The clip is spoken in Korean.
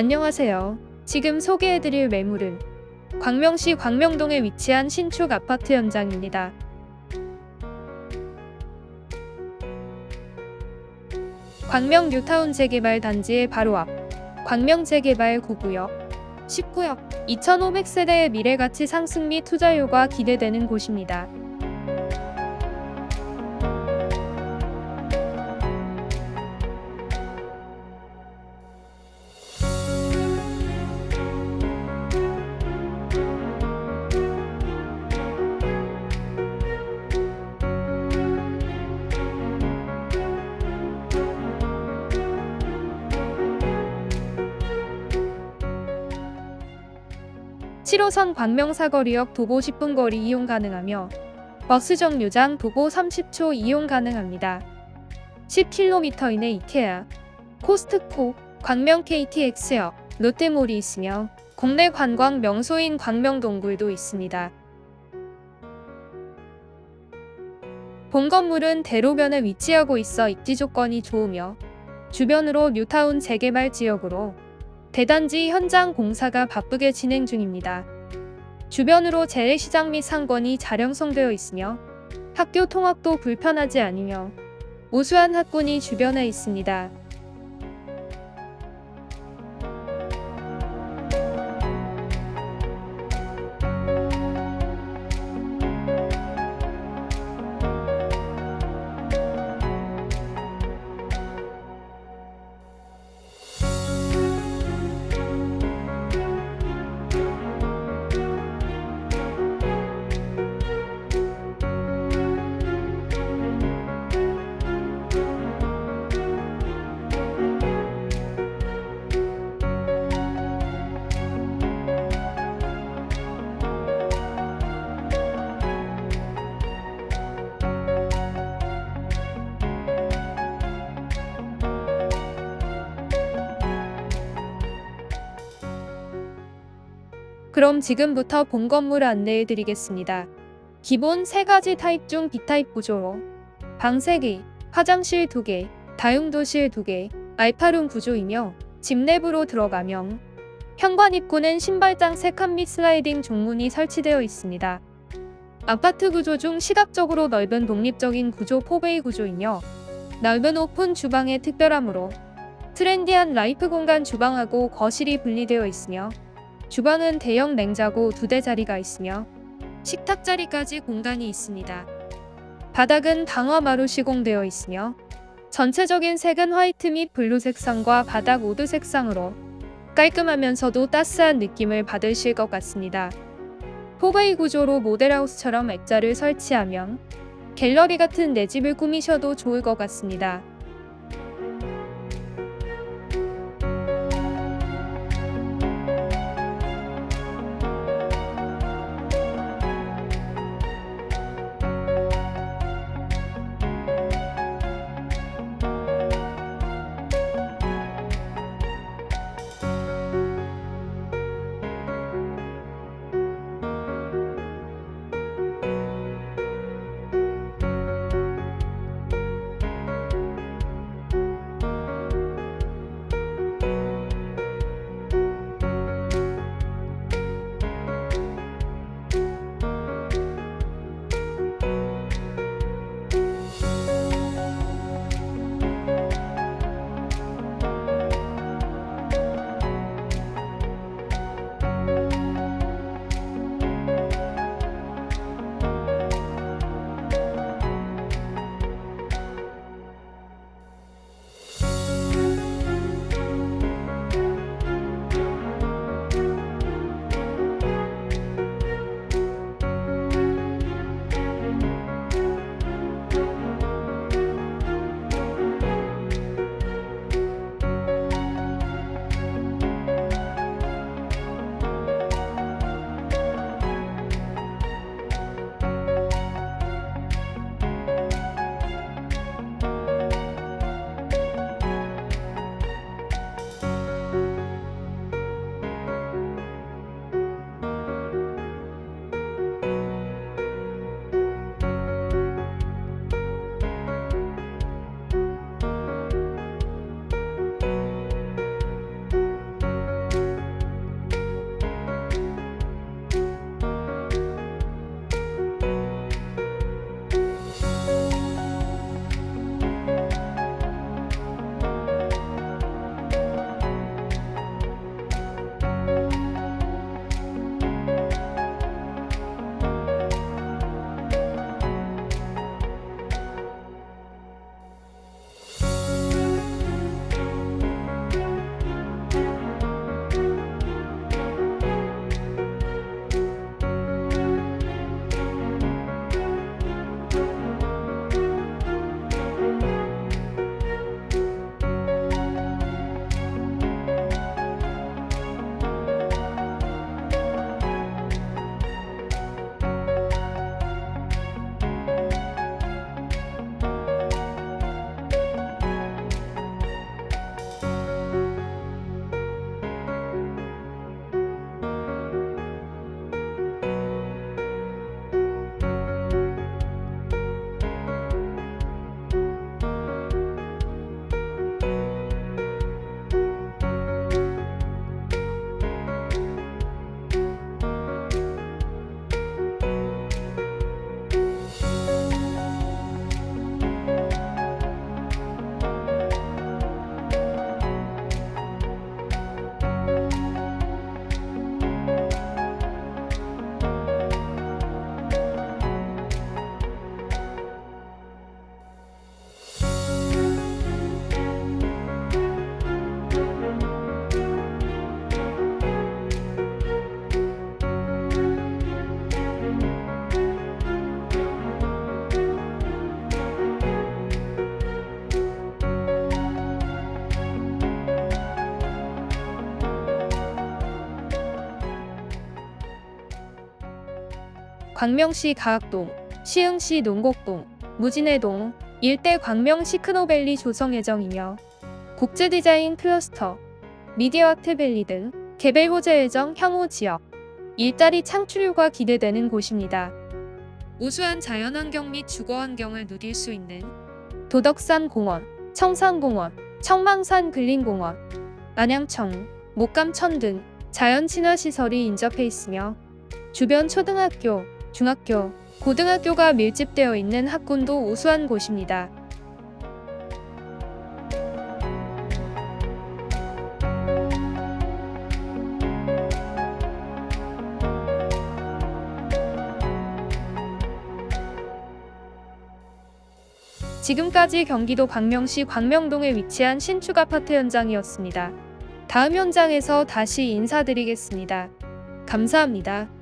안녕하세요. 지금 소개해드릴 매물은 광명시 광명동에 위치한 신축 아파트 현장입니다. 광명 뉴타운 재개발 단지의 바로 앞 광명 재개발 9구역 10구역 2,500세대의 미래 가치 상승 및 투자효가 기대되는 곳입니다. 7호선 광명사거리역 도보 10분 거리 이용 가능하며 버스 정류장 도보 30초 이용 가능합니다. 10km 이내 이케아, 코스트코, 광명 KTX역, 롯데몰이 있으며 국내 관광 명소인 광명동굴도 있습니다. 본 건물은 대로변에 위치하고 있어 입지 조건이 좋으며 주변으로 뉴타운 재개발 지역으로 대단지 현장 공사가 바쁘게 진행 중입니다. 주변으로 재래시장 및 상권이 잘 형성되어 있으며 학교 통학도 불편하지 않으며 우수한 학군이 주변에 있습니다. 그럼 지금부터 본 건물 안내해 드리겠습니다. 기본 3가지 타입 중 B타입 구조로 방 3개, 화장실 2개, 다용도실 2개, 알파룸 구조이며 집 내부로 들어가면 현관 입구는 신발장 3칸 및 슬라이딩 종문이 설치되어 있습니다. 아파트 구조 중 시각적으로 넓은 독립적인 구조 포베이 구조이며 넓은 오픈 주방의 특별함으로 트렌디한 라이프 공간 주방하고 거실이 분리되어 있으며 주방은 대형 냉장고 두 대 자리가 있으며 식탁 자리까지 공간이 있습니다. 바닥은 강화마루 시공되어 있으며 전체적인 색은 화이트 및 블루 색상과 바닥 우드 색상으로 깔끔하면서도 따스한 느낌을 받으실 것 같습니다. 포베이 구조로 모델하우스처럼 액자를 설치하면 갤러리 같은 내 집을 꾸미셔도 좋을 것 같습니다. 광명시 가학동, 시흥시 농곡동, 무진해동, 일대 광명 시크노밸리 조성 예정이며 국제 디자인 클러스터, 미디어 아트밸리 등 개별 호재 예정 향후 지역, 일자리 창출과 기대되는 곳입니다. 우수한 자연환경 및 주거환경을 누릴 수 있는 도덕산 공원, 청산공원, 청망산 근린공원, 안양청, 목감천 등 자연 친화 시설이 인접해 있으며 주변 초등학교, 중학교, 고등학교가 밀집되어 있는 학군도 우수한 곳입니다. 지금까지 경기도 광명시 광명동에 위치한 신축 아파트 현장이었습니다. 다음 현장에서 다시 인사드리겠습니다. 감사합니다.